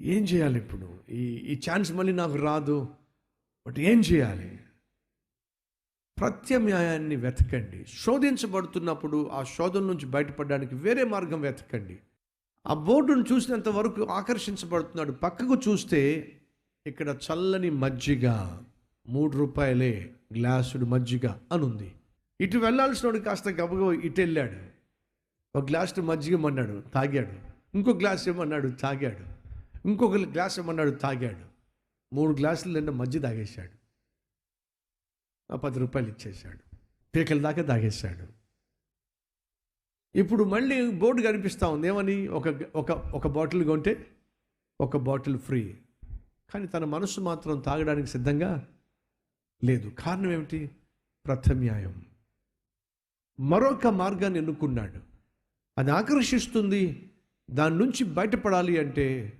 ఏం చేయాలి ఇప్పుడు? ఈ ఈ ఛాన్స్ మళ్ళీ నాకు రాదు. బట్ ఏం చేయాలి? ప్రత్యామ్నాయాన్ని వెతకండి. శోధించబడుతున్నప్పుడు ఆ శోధన నుంచి బయటపడడానికి వేరే మార్గం వెతకండి. ఆ బోర్డును చూసినంత వరకు ఆకర్షించబడుతున్నాడు. పక్కకు చూస్తే ఇక్కడ చల్లని మజ్జిగ మూడు రూపాయలే గ్లాసుడు మజ్జిగ అనుంది. ఇటు వెళ్ళాల్సినోడు కాస్త గబగబ ఇటు వెళ్ళాడు ఒక గ్లాస్ మజ్జిగ ఇమ్మన్నాడు తాగాడు. ఇంకో గ్లాస్ ఇమ్మన్నాడు తాగాడు. ఇంకొక గ్లాస్ ఇమ్మన్నాడు తాగాడు. మూడు గ్లాసులు నిన్న మజ్జి తాగేశాడు. పది రూపాయలు ఇచ్చేశాడు. పీకల దాకా తాగేశాడు. ఇప్పుడు మళ్ళీ బోర్డు కనిపిస్తూ ఉంది. ఏమని? ఒక ఒక ఒక బాటిల్ కొంటే ఒక బాటిల్ ఫ్రీ. కానీ తన మనసు మాత్రం తాగడానికి సిద్ధంగా లేదు. కారణం ఏమిటి? ప్రథమ్యాయం మరొక మార్గాన్ని ఎన్నుకున్నాడు. అది ఆకర్షిస్తుంది. దాని నుంచి బయటపడాలి అంటే